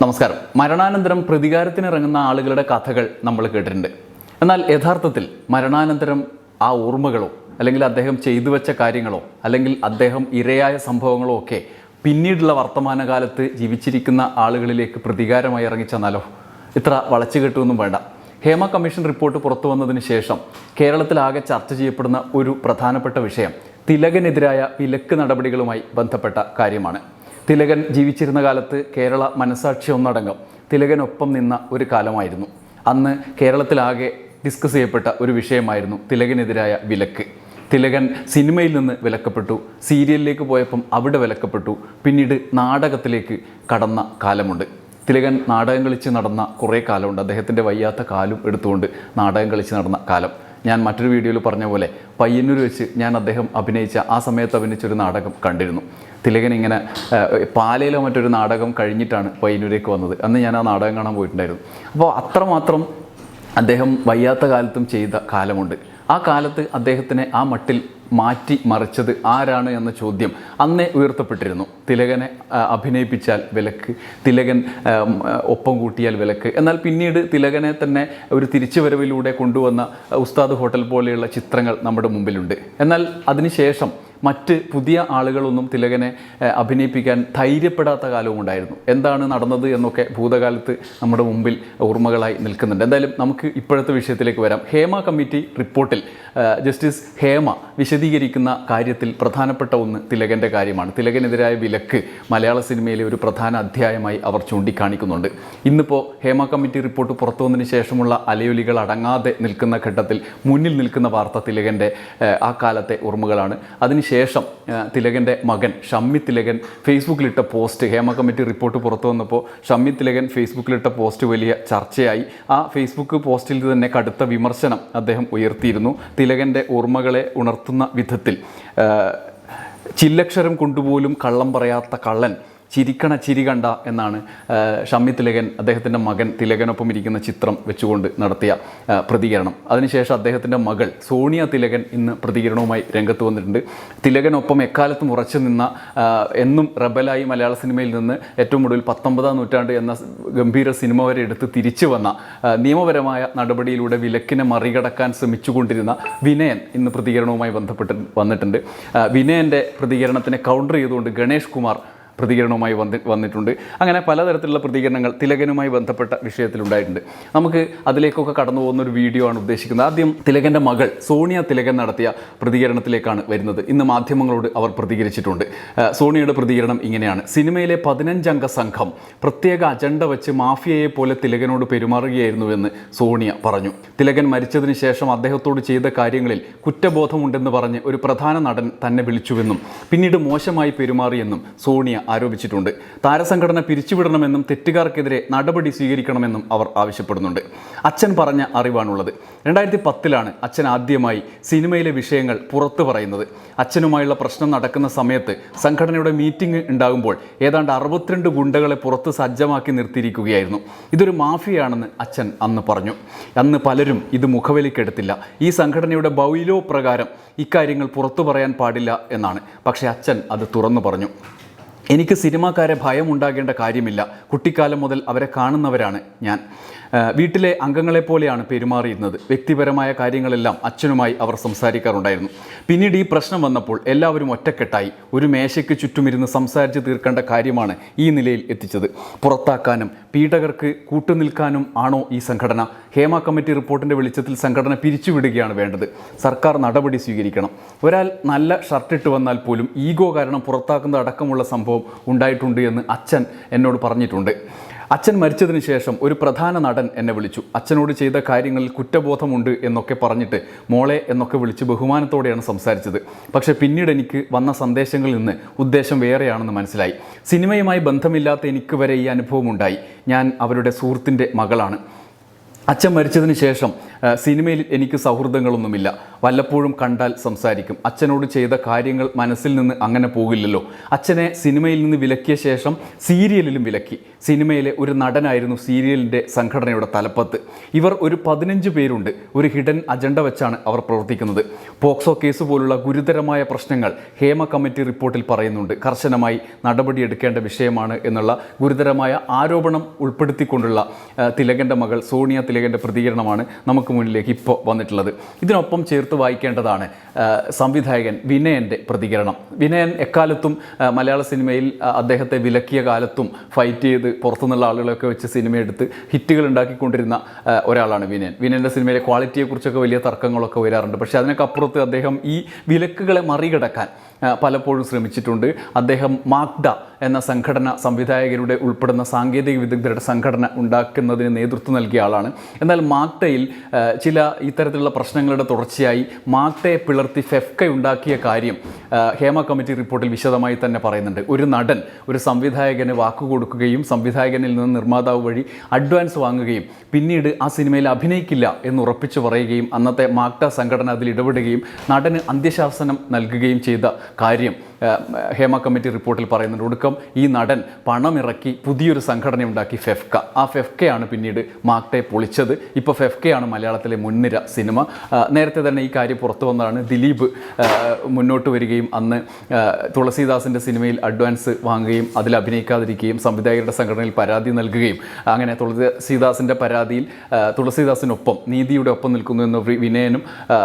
നമസ്കാരം. മരണാനന്തരം പ്രതികാരത്തിനിറങ്ങുന്ന ആളുകളുടെ കഥകൾ നമ്മൾ കേട്ടിട്ടുണ്ട്. എന്നാൽ യഥാർത്ഥത്തിൽ മരണാനന്തരം ആ ഓർമ്മകളോ അല്ലെങ്കിൽ അദ്ദേഹം ചെയ്തു വെച്ച കാര്യങ്ങളോ അല്ലെങ്കിൽ അദ്ദേഹം ഇരയായ സംഭവങ്ങളോ ഒക്കെ പിന്നീടുള്ള വർത്തമാനകാലത്ത് ജീവിച്ചിരിക്കുന്ന ആളുകളിലേക്ക് പ്രതികാരമായി ഇറങ്ങിച്ചെന്നാലോ ഇത്ര വളച്ചു വേണ്ട. ഹേമ കമ്മീഷൻ റിപ്പോർട്ട് പുറത്തു വന്നതിന് ശേഷം കേരളത്തിലാകെ ചർച്ച ചെയ്യപ്പെടുന്ന ഒരു പ്രധാനപ്പെട്ട വിഷയം തിലകനെതിരായ വിലക്ക് നടപടികളുമായി ബന്ധപ്പെട്ട കാര്യമാണ്. തിലകൻ ജീവിച്ചിരുന്ന കാലത്ത് കേരള മനസാക്ഷി ഒന്നടങ്കം തിലകനൊപ്പം നിന്ന ഒരു കാലമായിരുന്നു. അന്ന് കേരളത്തിലാകെ ഡിസ്കസ് ചെയ്യപ്പെട്ട ഒരു വിഷയമായിരുന്നു തിലകനെതിരായ വിലക്ക്. തിലകൻ സിനിമയിൽ നിന്ന് വിലക്കപ്പെട്ടു സീരിയലിലേക്ക് പോയപ്പം അവിടെ വിലക്കപ്പെട്ടു പിന്നീട് നാടകത്തിലേക്ക് കടന്ന കാലമുണ്ട്. തിലകൻ നാടകം കളിച്ച് നടന്ന കുറേ കാലമുണ്ട്. അദ്ദേഹത്തിന്റെ വയ്യാത്ത കാലും എടുത്തുകൊണ്ട് നാടകം കളിച്ച് നടന്ന കാലം. ഞാൻ മറ്റൊരു വീഡിയോയിൽ പറഞ്ഞ പോലെ പയ്യന്നൂർ വെച്ച് ഞാൻ അദ്ദേഹം അഭിനയിച്ച ആ സമയത്ത് അഭിനയിച്ചൊരു നാടകം കണ്ടിരുന്നു. തിലകൻ ഇങ്ങനെ പാലയിലോ മറ്റൊരു നാടകം കഴിഞ്ഞിട്ടാണ് പയ്യന്നൂരേക്ക് വന്നത്. അന്ന് ഞാൻ ആ നാടകം കാണാൻ പോയിട്ടുണ്ടായിരുന്നു. അപ്പോൾ അത്രമാത്രം അദ്ദേഹം വയ്യാത്ത കാലത്തും ചെയ്ത കാലമുണ്ട്. ആ കാലത്ത് അദ്ദേഹത്തിനെ ആ മട്ടിൽ മാറ്റി മറിച്ചത് ആരാണ് എന്ന ചോദ്യം അന്നേ ഉയർത്തപ്പെട്ടിരുന്നു. തിലകനെ അഭിനയിപ്പിച്ചാൽ വിലക്ക് തിലകൻ ഒപ്പം കൂട്ടിയാൽ വിലക്ക്. എന്നാൽ പിന്നീട് തിലകനെ തന്നെ ഒരു തിരിച്ചുവരവിലൂടെ കൊണ്ടുവന്ന ഉസ്താദ് ഹോട്ടൽ പോലെയുള്ള ചിത്രങ്ങൾ നമ്മുടെ മുമ്പിലുണ്ട്. എന്നാൽ അതിനുശേഷം മറ്റ് പുതിയ ആളുകളൊന്നും തിലകനെ അഭിനയിപ്പിക്കാൻ ധൈര്യപ്പെടാത്ത കാലവും ഉണ്ടായിരുന്നു. എന്താണ് നടന്നത് എന്നൊക്കെ ഭൂതകാലത്ത് നമ്മുടെ മുമ്പിൽ ഓർമ്മകളായി നിൽക്കുന്നുണ്ട്. എന്തായാലും നമുക്ക് ഇപ്പോഴത്തെ വിഷയത്തിലേക്ക് വരാം. ഹേമ കമ്മിറ്റി റിപ്പോർട്ടിൽ ജസ്റ്റിസ് ഹേമ വിശദീകരിക്കുന്ന കാര്യത്തിൽ പ്രധാനപ്പെട്ട ഒന്ന് തിലകന്റെ കാര്യമാണ്. തിലകനെതിരായ വിലക്ക് മലയാള സിനിമയിലെ ഒരു പ്രധാന അധ്യായമായി അവർ ചൂണ്ടിക്കാണിക്കുന്നുണ്ട്. ഇന്നിപ്പോൾ ഹേമ കമ്മിറ്റി റിപ്പോർട്ട് പുറത്തു വന്നതിന് ശേഷമുള്ള അലയൊലികൾ അടങ്ങാതെ നിൽക്കുന്ന ഘട്ടത്തിൽ മുന്നിൽ നിൽക്കുന്ന വാർത്ത തിലകന്റെ ആ കാലത്തെ ഓർമ്മകളാണ്. അതിനുശേഷം ഏഹ്, തിലകന്റെ മകൻ ഷമ്മി തിലകൻ ഫേസ്ബുക്കിലിട്ട പോസ്റ്റ് ഹേമ കമ്മിറ്റി റിപ്പോർട്ട് പുറത്തു വന്നപ്പോൾ ഷമ്മി തിലകൻ ഫേസ്ബുക്കിലിട്ട പോസ്റ്റ് വലിയ ചർച്ചയായി. ആ ഫേസ്ബുക്ക് പോസ്റ്റിൽ തന്നെ കടുത്ത വിമർശനം അദ്ദേഹം ഉയർത്തിയിരുന്നു. തിലകന്റെ ഓർമ്മകളെ ഉണർത്തുന്ന വിധത്തിൽ ചില്ലക്ഷരം കൊണ്ടുപോലും കള്ളം പറയാത്ത കള്ളൻ ചിരിക്കണ ചിരി കണ്ട എന്നാണ് ഷമ്മി തിലകൻ അദ്ദേഹത്തിന്റെ മകൻ തിലകനൊപ്പം ഇരിക്കുന്ന ചിത്രം വെച്ചുകൊണ്ട് നടത്തിയ പ്രതികരണം. അതിനുശേഷം അദ്ദേഹത്തിന്റെ മകൾ സോണിയ തിലകൻ ഇന്ന് പ്രതികരണവുമായി രംഗത്ത് വന്നിട്ടുണ്ട്. തിലകനൊപ്പം എക്കാലത്തും ഉറച്ചു നിന്ന എന്നും റബലായി മലയാള സിനിമയിൽ നിന്ന് ഏറ്റവും ഒടുവിൽ പത്തൊമ്പതാം നൂറ്റാണ്ട് എന്ന ഗംഭീര സിനിമ വരെ എടുത്ത് തിരിച്ചു വന്ന നിയമപരമായ നടപടിയിലൂടെ വിലക്കിനെ മറികടക്കാൻ ശ്രമിച്ചുകൊണ്ടിരുന്ന വിനയൻ ഇന്ന് പ്രതികരണവുമായി ബന്ധപ്പെട്ട് വന്നിട്ടുണ്ട്. വിനയന്റെ പ്രതികരണത്തിനെ കൗണ്ടർ ചെയ്തുകൊണ്ട് ഗണേഷ് കുമാർ പ്രതികരണവുമായി വന്നി വന്നിട്ടുണ്ട്. അങ്ങനെ പലതരത്തിലുള്ള പ്രതികരണങ്ങൾ തിലകനുമായി ബന്ധപ്പെട്ട വിഷയത്തിലുണ്ടായിട്ടുണ്ട്. നമുക്ക് അതിലേക്കൊക്കെ കടന്നു പോകുന്ന ഒരു വീഡിയോ ആണ് ഉദ്ദേശിക്കുന്നത്. ആദ്യം തിലകന്റെ മകൾ സോണിയ തിലകൻ നടത്തിയ പ്രതികരണത്തിലേക്കാണ് വരുന്നത്. ഇന്ന് മാധ്യമങ്ങളോട് അവർ പ്രതികരിച്ചിട്ടുണ്ട്. സോണിയയുടെ പ്രതികരണം ഇങ്ങനെയാണ്. സിനിമയിലെ പതിനഞ്ചംഗ സംഘം പ്രത്യേക അജണ്ട വെച്ച് മാഫിയയെ പോലെ തിലകനോട് പെരുമാറുകയായിരുന്നുവെന്ന് സോണിയ പറഞ്ഞു. തിലകൻ മരിച്ചതിന് ശേഷം അദ്ദേഹത്തോട് ചെയ്ത കാര്യങ്ങളിൽ കുറ്റബോധമുണ്ടെന്ന് പറഞ്ഞ് ഒരു പ്രധാന നടൻ തന്നെ വിളിച്ചുവെന്നും പിന്നീട് മോശമായി പെരുമാറിയെന്നും സോണിയ ആരോപിച്ചിട്ടുണ്ട്. താരസംഘടന പിരിച്ചുവിടണമെന്നും തെറ്റുകാർക്കെതിരെ നടപടി സ്വീകരിക്കണമെന്നും അവർ ആവശ്യപ്പെടുന്നുണ്ട്. അച്ഛൻ പറഞ്ഞ അറിവാണുള്ളത്. രണ്ടായിരത്തി പത്തിലാണ് അച്ഛൻ ആദ്യമായി സിനിമയിലെ വിഷയങ്ങൾ പുറത്തു പറയുന്നത്. അച്ഛനുമായുള്ള പ്രശ്നം നടക്കുന്ന സമയത്ത് സംഘടനയുടെ മീറ്റിംഗ് ഉണ്ടാകുമ്പോൾ ഏതാണ്ട് അറുപത്തിരണ്ട് ഗുണ്ടകളെ പുറത്ത് സജ്ജമാക്കി നിർത്തിയിരിക്കുകയായിരുന്നു. ഇതൊരു മാഫിയാണെന്ന് അച്ഛൻ അന്ന് പറഞ്ഞു. അന്ന് പലരും ഇത് മുഖവലിക്കെടുത്തില്ല ഈ സംഘടനയുടെ ബൗലോ പ്രകാരം ഇക്കാര്യങ്ങൾ പുറത്തു പറയാൻ പാടില്ല എന്നാണ്. പക്ഷേ അച്ഛൻ അത് തുറന്നു പറഞ്ഞു. എനിക്ക് സിനിമാക്കാരെ ഭയമുണ്ടാകേണ്ട കാര്യമില്ല. കുട്ടിക്കാലം മുതൽ അവരെ കാണുന്നവരാണ് ഞാൻ. വീട്ടിലെ അംഗങ്ങളെപ്പോലെയാണ് പെരുമാറിയിരുന്നത്. വ്യക്തിപരമായ കാര്യങ്ങളെല്ലാം അച്ഛനുമായി അവർ സംസാരിക്കാറുണ്ടായിരുന്നു. പിന്നീട് ഈ പ്രശ്നം വന്നപ്പോൾ എല്ലാവരും ഒറ്റക്കെട്ടായി. ഒരു മേശയ്ക്ക് ചുറ്റുമിരുന്ന് സംസാരിച്ച് തീർക്കേണ്ട കാര്യമാണ് ഈ നിലയിൽ എത്തിച്ചത്. പുറത്താക്കാനും പീഡകർക്ക് കൂട്ടുനിൽക്കാനും ആണോ ഈ സംഘടന? ഹേമ കമ്മിറ്റി റിപ്പോർട്ടിന്റെ വെളിച്ചത്തിൽ സംഘടന പിരിച്ചുവിടുകയാണ് വേണ്ടത്. സർക്കാർ നടപടി സ്വീകരിക്കണം. ഒരാൾ നല്ല ഷർട്ടിട്ട് വന്നാൽ പോലും ഈഗോ കാരണം പുറത്താക്കുന്ന അടക്കമുള്ള സംഭവം ഉണ്ടായിട്ടുണ്ട് എന്ന് അച്ഛൻ എന്നോട് പറഞ്ഞിട്ടുണ്ട്. അച്ഛൻ മരിച്ചതിന് ശേഷം ഒരു പ്രധാന നടൻ എന്നെ വിളിച്ചു. അച്ഛനോട് ചെയ്ത കാര്യങ്ങളിൽ കുറ്റബോധമുണ്ട് എന്നൊക്കെ പറഞ്ഞിട്ട് മോളെ എന്നൊക്കെ വിളിച്ച് ബഹുമാനത്തോടെയാണ് സംസാരിച്ചത്. പക്ഷേ പിന്നീട് എനിക്ക് വന്ന സന്ദേശങ്ങളിൽ നിന്ന് ഉദ്ദേശം വേറെയാണെന്ന് മനസ്സിലായി. സിനിമയുമായി ബന്ധമില്ലാത്ത എനിക്ക് വരെ ഈ അനുഭവം ഉണ്ടായി ഞാൻ അവരുടെ സുഹൃത്തിന്റെ മകളാണ്. അച്ഛൻ മരിച്ചതിന് ശേഷം സിനിമയിൽ എനിക്ക് സൗഹൃദങ്ങളൊന്നുമില്ല. വല്ലപ്പോഴും കണ്ടാൽ സംസാരിക്കും. അച്ഛനോട് ചെയ്ത കാര്യങ്ങൾ മനസ്സിൽ നിന്ന് അങ്ങനെ പോകില്ലല്ലോ. അച്ഛനെ സിനിമയിൽ നിന്ന് വിലക്കിയ ശേഷം സീരിയലിലും വിലക്കി. സിനിമയിലെ ഒരു നടനായിരുന്നു സീരിയലിന്റെ സംഘടനയുടെ തലപ്പത്ത്. ഇവർ ഒരു പതിനഞ്ച് പേരുണ്ട്. ഒരു ഹിഡൻ അജണ്ട വെച്ചാണ് അവർ പ്രവർത്തിക്കുന്നത്. പോക്സോ കേസ് പോലുള്ള ഗുരുതരമായ പ്രശ്നങ്ങൾ ഹേമ കമ്മിറ്റി റിപ്പോർട്ടിൽ പറയുന്നുണ്ട്. കർശനമായി നടപടിയെടുക്കേണ്ട വിഷയമാണ് എന്നുള്ള ഗുരുതരമായ ആരോപണം ഉൾപ്പെടുത്തിക്കൊണ്ടുള്ള തിലകന്റെ മകൾ സോണിയ തിലകന്റെ പ്രതികരണമാണ് നമുക്ക് മുന്നിലേക്ക് ഇപ്പോൾ വന്നിട്ടുള്ളത്. ഇതിനൊപ്പം ചേർത്ത് വായിക്കേണ്ടതാണ് സംവിധായകൻ വിനയന്റെ പ്രതികരണം. വിനയൻ എക്കാലത്തും മലയാള സിനിമയിൽ അദ്ദേഹത്തെ വിലക്കിയ കാലത്തും ഫൈറ്റ് ചെയ്ത് പുറത്തുനിന്നുള്ള ആളുകളൊക്കെ വെച്ച് സിനിമ എടുത്ത് ഹിറ്റുകൾ ഉണ്ടാക്കിക്കൊണ്ടിരുന്ന ഒരാളാണ് വിനയൻ. വിനയന്റെ സിനിമയിലെ ക്വാളിറ്റിയെക്കുറിച്ചൊക്കെ വലിയ തർക്കങ്ങളൊക്കെ വരാറുണ്ട്. പക്ഷേ അതിനൊക്കെ അപ്പുറത്ത് അദ്ദേഹം ഈ വിലക്കുകളെ മറികടക്കാൻ പലപ്പോഴും ശ്രമിച്ചിട്ടുണ്ട്. അദ്ദേഹം മാഗ്ഡ എന്ന സംഘടന സംവിധായകരുടെ ഉൾപ്പെടുന്ന സാങ്കേതിക വിദഗ്ധരുടെ സംഘടന ഉണ്ടാക്കുന്നതിന് നേതൃത്വം നൽകിയ ആളാണ്. എന്നാൽ മാഗ്ഡയിൽ ചില ഇത്തരത്തിലുള്ള പ്രശ്നങ്ങളുടെ തുടർച്ചയായി മാഗ്ഡയെ പിളർത്തി ഫെഫ്ക ഉണ്ടാക്കിയ കാര്യം ഹേമ കമ്മിറ്റി റിപ്പോർട്ടിൽ വിശദമായി തന്നെ പറയുന്നുണ്ട്. ഒരു നടൻ ഒരു സംവിധായകന് വാക്കു കൊടുക്കുകയും സംവിധായകനിൽ നിന്ന് നിർമ്മാതാവ് വഴി അഡ്വാൻസ് വാങ്ങുകയും പിന്നീട് ആ സിനിമയിൽ അഭിനയിക്കില്ല എന്ന് ഉറപ്പിച്ചു പറയുകയും അന്നത്തെ മാഗ്ഡ സംഘടന അതിൽ ഇടപെടുകയും നടന് അന്ത്യശാസനം നൽകുകയും ചെയ്ത കാര്യം ഹേമ കമ്മിറ്റി റിപ്പോർട്ടിൽ പറയുന്നുണ്ട്. ഒടുക്കം ഈ നടൻ പണമിറക്കി പുതിയൊരു സംഘടന ഉണ്ടാക്കി ഫെഫ്ക. ആ ഫെഫ്കയാണ് പിന്നീട് മാക്ടെ പൊളിച്ചത്. ഇപ്പോൾ ഫെഫ്കയാണ് മലയാളത്തിലെ മുൻനിര സിനിമ. നേരത്തെ തന്നെ ഈ കാര്യം പുറത്തു വന്നതാണ്. ദിലീപ് മുന്നോട്ട് വരികയും അന്ന് തുളസീദാസിന്റെ സിനിമയിൽ അഡ്വാൻസ് വാങ്ങുകയും അതിൽ അഭിനയിക്കാതിരിക്കുകയും സംവിധായകരുടെ സംഘടനയിൽ പരാതി നൽകുകയും അങ്ങനെ തുളസീദാസിന്റെ പരാതിയിൽ തുളസീദാസിനൊപ്പം നീതിയുടെ ഒപ്പം നിൽക്കുന്നു എന്ന് വിനയനും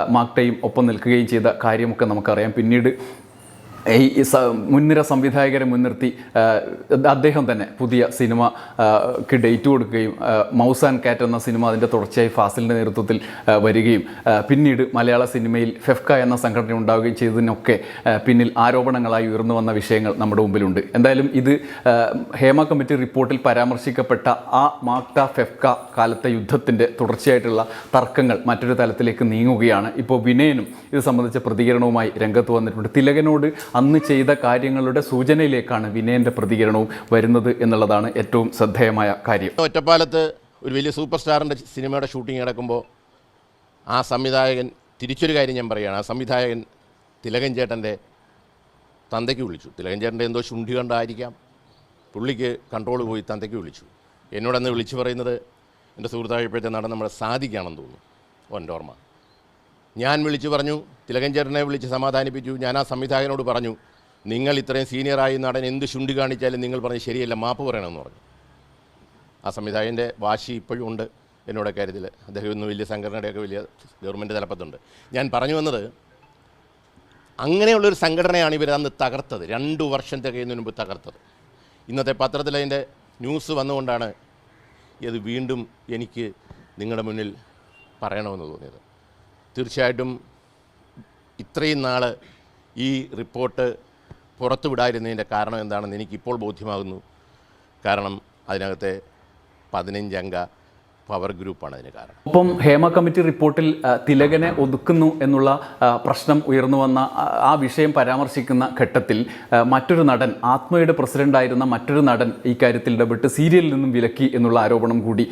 മാക്ടയും ഒപ്പം നിൽക്കുകയും ചെയ്ത കാര്യമൊക്കെ നമുക്കറിയാം. പിന്നീട് ഈ മുൻനിര സംവിധായകരെ മുൻനിർത്തി അദ്ദേഹം തന്നെ പുതിയ സിനിമക്ക് ഡേറ്റ് കൊടുക്കുകയും മൗസ് ആൻഡ് കാറ്റ് എന്ന സിനിമ അതിന്റെ തുടർച്ചയായി ഫാസിലിന്റെ നേതൃത്വത്തിൽ വരികയും പിന്നീട് മലയാള സിനിമയിൽ ഫെഫ്ക എന്ന സംഘടന ഉണ്ടാവുകയും ചെയ്തതിനൊക്കെ പിന്നിൽ ആരോപണങ്ങളായി ഉയർന്നു വന്ന വിഷയങ്ങൾ നമ്മുടെ മുമ്പിലുണ്ട്. എന്തായാലും ഇത് ഹേമ കമ്മിറ്റി റിപ്പോർട്ടിൽ പരാമർശിക്കപ്പെട്ട ആ മാക്ട ഫെഫ്ക കാലത്തെ യുദ്ധത്തിന്റെ തുടർച്ചയായിട്ടുള്ള തർക്കങ്ങൾ മറ്റൊരു തലത്തിലേക്ക് നീങ്ങുകയാണ്. ഇപ്പോൾ വിനയനും ഇത് സംബന്ധിച്ച പ്രതികരണവുമായി രംഗത്ത് വന്നിട്ടുണ്ട്. തിലകനോട് അന്ന് ചെയ്ത കാര്യങ്ങളുടെ സൂചനയിലേക്കാണ് വിനയന്റെ പ്രതികരണവും വരുന്നത് എന്നുള്ളതാണ് ഏറ്റവും ശ്രദ്ധേയമായ കാര്യം. ഒറ്റപ്പാലത്ത് ഒരു വലിയ സൂപ്പർ സ്റ്റാറിന്റെ സിനിമയുടെ ഷൂട്ടിംഗ് നടക്കുമ്പോൾ ആ സംവിധായകൻ തിരിച്ചൊരു കാര്യം ഞാൻ പറയുകയാണ് ആ സംവിധായകൻ തിലകൻ ചേട്ടന്റെ തന്തയ്ക്ക് വിളിച്ചു. തിലകൻ ചേട്ടന്റെ എന്തോ ശുണ്ഠി കണ്ടായിരിക്കാം. പുള്ളിക്ക് കൺട്രോൾ പോയി തന്തയ്ക്ക് വിളിച്ചു. എന്നോടന്ന് വിളിച്ചു പറയുന്നത് എന്റെ സുഹൃത്തായപ്പോഴത്തെ നടൻ നമ്മുടെ സാധിക്കുകയാണെന്ന് തോന്നുന്നു. ഓന്റെ ഓർമ്മ. ഞാൻ വിളിച്ചു പറഞ്ഞു തിലകൻ വിളിച്ച് സമാധാനിപ്പിച്ചു. ഞാൻ ആ സംവിധായകനോട് പറഞ്ഞു നിങ്ങൾ ഇത്രയും സീനിയറായി നടൻ എന്ത് ചുണ്ടി കാണിച്ചാലും നിങ്ങൾ പറഞ്ഞ് ശരിയല്ല മാപ്പ് പറയണമെന്ന് പറഞ്ഞു. ആ സംവിധായകന്റെ വാശി ഇപ്പോഴും ഉണ്ട് എന്നോട് കാര്യത്തിൽ. അദ്ദേഹം ഇന്ന് വലിയ സംഘടനയുടെയൊക്കെ വലിയ ഗവൺമെന്റ് തലപ്പത്തുണ്ട്. ഞാൻ പറഞ്ഞു വന്നത് അങ്ങനെയുള്ളൊരു സംഘടനയാണ് ഇവർ അന്ന് തകർത്തത്. രണ്ടു വർഷം തികയുന്നതിന് മുമ്പ് തകർത്തത്. ഇന്നത്തെ പത്രത്തിൽ അതിന്റെ ന്യൂസ് വന്നുകൊണ്ടാണ് ഇത് വീണ്ടും എനിക്ക് നിങ്ങളുടെ മുന്നിൽ പറയണമെന്ന് തോന്നിയത്. തീർച്ചയായിട്ടും ഇത്രയും നാൾ ഈ റിപ്പോർട്ട് പുറത്തുവിടാതിരുന്നതിന്റെ കാരണം എന്താണെന്ന് എനിക്കിപ്പോൾ ബോധ്യമാകുന്നു. കാരണം അതിനകത്തെ പതിനഞ്ചംഗ പവർ ഗ്രൂപ്പാണ് അതിന് കാരണം. ഒപ്പം ഹേമ കമ്മിറ്റി റിപ്പോർട്ടിൽ തിലകനെ ഒതുക്കുന്നു എന്നുള്ള പ്രശ്നം ഉയർന്നു വന്ന ആ, വിഷയം പരാമർശിക്കുന്ന ഘട്ടത്തിൽ മറ്റൊരു നടൻ ആത്മയുടെ പ്രസിഡന്റായിരുന്ന മറ്റൊരു നടൻ ഈ കാര്യത്തിൽ ഇടപെട്ട് സീരിയലിൽ നിന്നും വിലക്കി എന്നുള്ള ആരോപണം കൂടി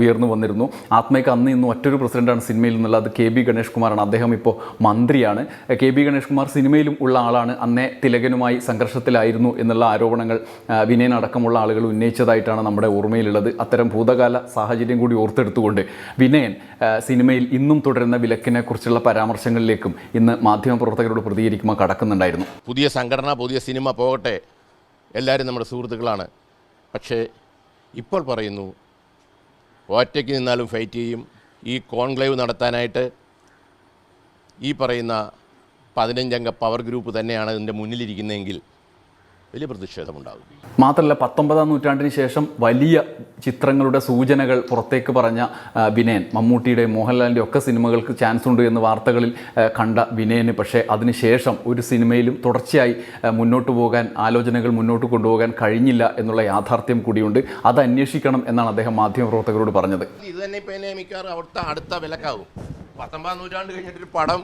ഉയർന്നു വന്നിരുന്നു. ആത്മയ്ക്ക് അന്ന് ഇന്ന് മറ്റൊരു പ്രസിഡന്റാണ് സിനിമയിൽ നിന്നുള്ള അത് കെ ബി ഗണേഷ് കുമാറാണ്. അദ്ദേഹം ഇപ്പോൾ മന്ത്രിയാണ്. കെ ബി ഗണേഷ് കുമാർ സിനിമയിലും ഉള്ള ആളാണ്. അന്നേ തിലകനുമായി സംഘർഷത്തിലായിരുന്നു എന്നുള്ള ആരോപണങ്ങൾ വിനയനടക്കമുള്ള ആളുകൾ ഉന്നയിച്ചതായിട്ടാണ് നമ്മുടെ ഓർമ്മയിലുള്ളത്. അത്തരം ഭൂതകാല സാഹചര്യം കൂടി ഓർത്തെടുത്തുകൊണ്ട് വിനയൻ സിനിമയിൽ ഇന്നും തുടരുന്ന വിലക്കിനെ കുറിച്ചുള്ള പരാമർശങ്ങളിലേക്കും ഇന്ന് മാധ്യമപ്രവർത്തകരോട് പ്രതികരിക്കുമ്പോൾ കടക്കുന്നുണ്ടായിരുന്നു. പുതിയ സംഘടന പുതിയ സിനിമ പോകട്ടെ. എല്ലാവരും നമ്മുടെ സുഹൃത്തുക്കളാണ്. പക്ഷേ ഇപ്പോൾ പറയുന്നു ഒറ്റയ്ക്ക് നിന്നാലും ഫൈറ്റ് ചെയ്യും. ഈ കോൺക്ലേവ് നടത്താനായിട്ട് ഈ പറയുന്ന പതിനഞ്ചംഗ പവർ ഗ്രൂപ്പ് തന്നെയാണ് ഇതിന്റെ മുന്നിലിരിക്കുന്നതെങ്കിൽ വലിയ പ്രതിഷേധമുണ്ടാകും. മാത്രമല്ല പത്തൊമ്പതാം നൂറ്റാണ്ടിന് ശേഷം വലിയ ചിത്രങ്ങളുടെ സൂചനകൾ പുറത്തേക്ക് പറഞ്ഞ വിനയൻ. മമ്മൂട്ടിയുടെ മോഹൻലാലിന്റെ ഒക്കെ സിനിമകൾക്ക് ചാൻസ് ഉണ്ട് എന്ന് വാർത്തകളിൽ കണ്ട വിനയന്. പക്ഷേ അതിനുശേഷം ഒരു സിനിമയിലും തുടർച്ചയായി മുന്നോട്ട് പോകാൻ ആലോചനകൾ മുന്നോട്ട് കൊണ്ടുപോകാൻ കഴിഞ്ഞില്ല എന്നുള്ള യാഥാർത്ഥ്യം കൂടിയുണ്ട്. അത് അന്വേഷിക്കണം എന്നാണ് അദ്ദേഹം മാധ്യമപ്രവർത്തകരോട് പറഞ്ഞത്. ഇത് തന്നെ ഇപ്പം മിക്കവാറും അവിടുത്തെ അടുത്ത വിലക്കാവും. പത്തൊമ്പതാം നൂറ്റാണ്ട് കഴിഞ്ഞിട്ടൊരു പടം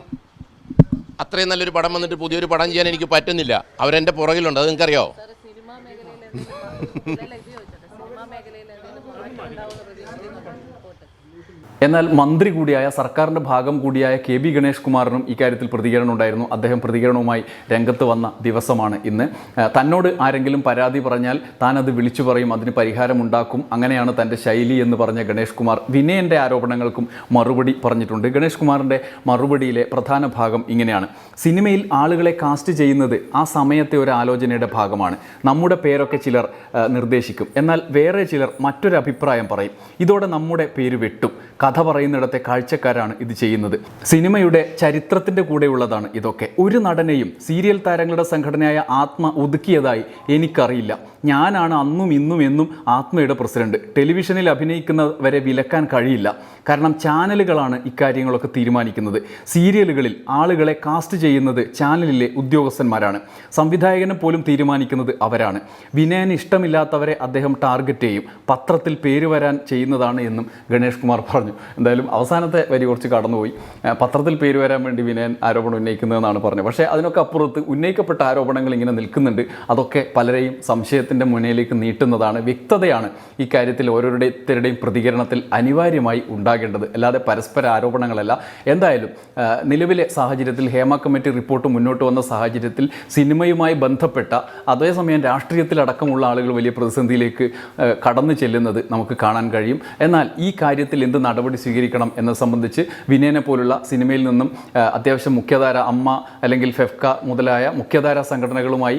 അത്രയും നല്ലൊരു പടം വന്നിട്ട് പുതിയൊരു പടം ചെയ്യാൻ എനിക്ക് പറ്റുന്നില്ല. അവരെന്റെ പുറകിലുണ്ട്. അത് നിങ്ങൾക്കറിയോ? എന്നാൽ മന്ത്രി കൂടിയായ സർക്കാരിന്റെ ഭാഗം കൂടിയായ കെ ബി ഗണേഷ് കുമാറിനും ഇക്കാര്യത്തിൽ പ്രതികരണം ഉണ്ടായിരുന്നു. അദ്ദേഹം പ്രതികരണവുമായി രംഗത്ത് വന്ന ദിവസമാണ് ഇന്ന്. തന്നോട് ആരെങ്കിലും പരാതി പറഞ്ഞാൽ താൻ അത് വിളിച്ചു പറയും അതിന് പരിഹാരമുണ്ടാക്കും. അങ്ങനെയാണ് തന്റെ ശൈലി എന്ന് പറഞ്ഞ ഗണേഷ് കുമാർ വിനയന്റെ ആരോപണങ്ങൾക്കും മറുപടി പറഞ്ഞിട്ടുണ്ട്. ഗണേഷ് കുമാറിന്റെ മറുപടിയിലെ പ്രധാന ഭാഗം ഇങ്ങനെയാണ്. സിനിമയിൽ ആളുകളെ കാസ്റ്റ് ചെയ്യുന്നത് ആ സമയത്തെ ഒരു ആലോചനയുടെ ഭാഗമാണ്. നമ്മുടെ പേരൊക്കെ ചിലർ നിർദ്ദേശിക്കും. എന്നാൽ വേറെ ചിലർ മറ്റൊരു അഭിപ്രായം പറയും. ഇതോടെ നമ്മുടെ പേര് വെട്ടും. കഥ പറയുന്നിടത്തെ കാഴ്ചക്കാരാണ് ഇത് ചെയ്യുന്നത്. സിനിമയുടെ ചരിത്രത്തിന്റെ കൂടെയുള്ളതാണ് ഇതൊക്കെ. ഒരു നടനെയും സീരിയൽ താരങ്ങളുടെ സംഘടനയായ ആത്മ ഒതുക്കിയതായി എനിക്കറിയില്ല. ഞാനാണ് അന്നും ഇന്നും എന്നും ആത്മയുടെ പ്രസിഡന്റ്. ടെലിവിഷനിൽ അഭിനയിക്കുന്നവരെ വിലക്കാൻ കഴിയില്ല. കാരണം ചാനലുകളാണ് ഇക്കാര്യങ്ങളൊക്കെ തീരുമാനിക്കുന്നത്. സീരിയലുകളിൽ ആളുകളെ കാസ്റ്റ് ചെയ്യുന്നത് ചാനലിലെ ഉദ്യോഗസ്ഥന്മാരാണ്. സംവിധായകനെ പോലും തീരുമാനിക്കുന്നത് അവരാണ്. വിനയന് ഇഷ്ടമില്ലാത്തവരെ അദ്ദേഹം ടാർഗറ്റ് ചെയ്യും. പത്രത്തിൽ പേര് വരാൻ ചെയ്യുന്നതാണ് എന്നും ഗണേഷ് കുമാർ പറഞ്ഞു. എന്തായാലും അവസാനത്തെ വരി കുറച്ച് കടന്നുപോയി. പത്രത്തിൽ പേര് വരാൻ വേണ്ടി വിനയൻ ആരോപണം ഉന്നയിക്കുന്നതെന്നാണ് പറഞ്ഞത്. പക്ഷേ അതിനൊക്കെ അപ്പുറത്ത് ഉന്നയിക്കപ്പെട്ട ആരോപണങ്ങൾ ഇങ്ങനെ നിൽക്കുന്നുണ്ട്. അതൊക്കെ പലരെയും സംശയത്തിന്റെ മുന്നിലേക്ക് നീട്ടുന്നതാണ് വ്യക്തതയാണ് ഈ കാര്യത്തിൽ ഓരോരുത്തരുടെയും പ്രതികരണത്തിൽ അനിവാര്യമായി ഉണ്ടാകേണ്ടത്. അല്ലാതെ പരസ്പര ആരോപണങ്ങളല്ല. എന്തായാലും നിലവിലെ സാഹചര്യത്തിൽ ഹേമ കമ്മിറ്റി റിപ്പോർട്ട് മുന്നോട്ട് വന്ന സാഹചര്യത്തിൽ സിനിമയുമായി ബന്ധപ്പെട്ട അതേസമയം രാഷ്ട്രീയത്തിലടക്കമുള്ള ആളുകൾ വലിയ പ്രതിസന്ധിയിലേക്ക് കടന്നു ചെല്ലുന്നത് നമുക്ക് കാണാൻ കഴിയും. എന്നാൽ ഈ കാര്യത്തിൽ എന്ത് നടപടി സ്വീകരിക്കണം എന്നത് സംബന്ധിച്ച് വിനയനെ പോലുള്ള സിനിമയിൽ നിന്നും അത്യാവശ്യം മുഖ്യധാര അമ്മ അല്ലെങ്കിൽ ഫെഫ്ക മുതലായ മുഖ്യധാര സംഘടനകളുമായി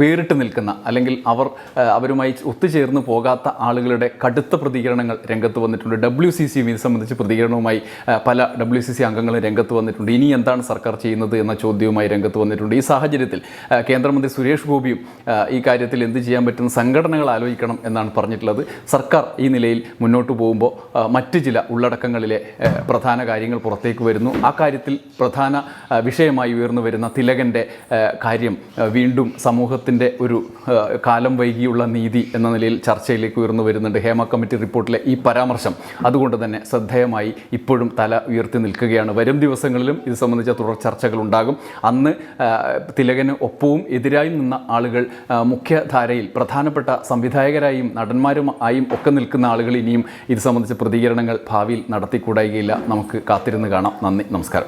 വേറിട്ട് നിൽക്കുന്ന അല്ലെങ്കിൽ അവർ അവരുമായി ഒത്തുചേർന്ന് പോകാത്ത ആളുകളുടെ കടുത്ത പ്രതികരണങ്ങൾ രംഗത്ത് വന്നിട്ടുണ്ട്. ഡബ്ല്യു സി സി ഇത് സംബന്ധിച്ച് പ്രതികരണവുമായി പല ഡബ്ല്യു സി സി അംഗങ്ങളും രംഗത്ത് വന്നിട്ടുണ്ട്. ഇനി എന്താണ് സർക്കാർ ചെയ്യുന്നത് എന്ന ചോദ്യവുമായി രംഗത്ത് വന്നിട്ടുണ്ട്. ഈ സാഹചര്യത്തിൽ കേന്ദ്രമന്ത്രി സുരേഷ് ഗോപിയും ഈ കാര്യത്തിൽ എന്ത് ചെയ്യാൻ പറ്റുന്ന സംഘടനകൾ ആലോചിക്കണം എന്നാണ് പറഞ്ഞിട്ടുള്ളത്. സർക്കാർ ഈ നിലയിൽ മുന്നോട്ട് പോകുമ്പോൾ മറ്റ് ചില ഉള്ളടക്കങ്ങളിലെ പ്രധാന കാര്യങ്ങൾ പുറത്തേക്ക് വരുന്നു. ആ കാര്യത്തിൽ പ്രധാന വിഷയമായി ഉയർന്നു വരുന്ന തിലകന്റെ കാര്യം വീണ്ടും സമൂഹത്തിന്റെ ഒരു കാലം വൈകിയുള്ള നീതി എന്ന നിലയിൽ ചർച്ചയിലേക്ക് ഉയർന്നു വരുന്നുണ്ട്. ഹേമ കമ്മിറ്റി റിപ്പോർട്ടിലെ ഈ പരാമർശം അതുകൊണ്ട് തന്നെ ശ്രദ്ധേയമായി ഇപ്പോഴും തല ഉയർത്തി നിൽക്കുകയാണ്. വരും ദിവസങ്ങളിലും ഇത് സംബന്ധിച്ച തുടർ ചർച്ചകൾ ഉണ്ടാകും. അന്ന് തിലകന് ഒപ്പവും എതിരായി നിന്ന ആളുകൾ മുഖ്യധാരയിൽ പ്രധാനപ്പെട്ട സംവിധായകരായും നടന്മാരുമായും ഒക്കെ നിൽക്കുന്ന ആളുകൾ ഇനിയും ഇത് സംബന്ധിച്ച പ്രതികരണങ്ങൾ ഭാവിയിൽ നടത്തിക്കൂടായികയില്ല. നമുക്ക് കാത്തിരുന്ന് കാണാം. നന്ദി നമസ്കാരം.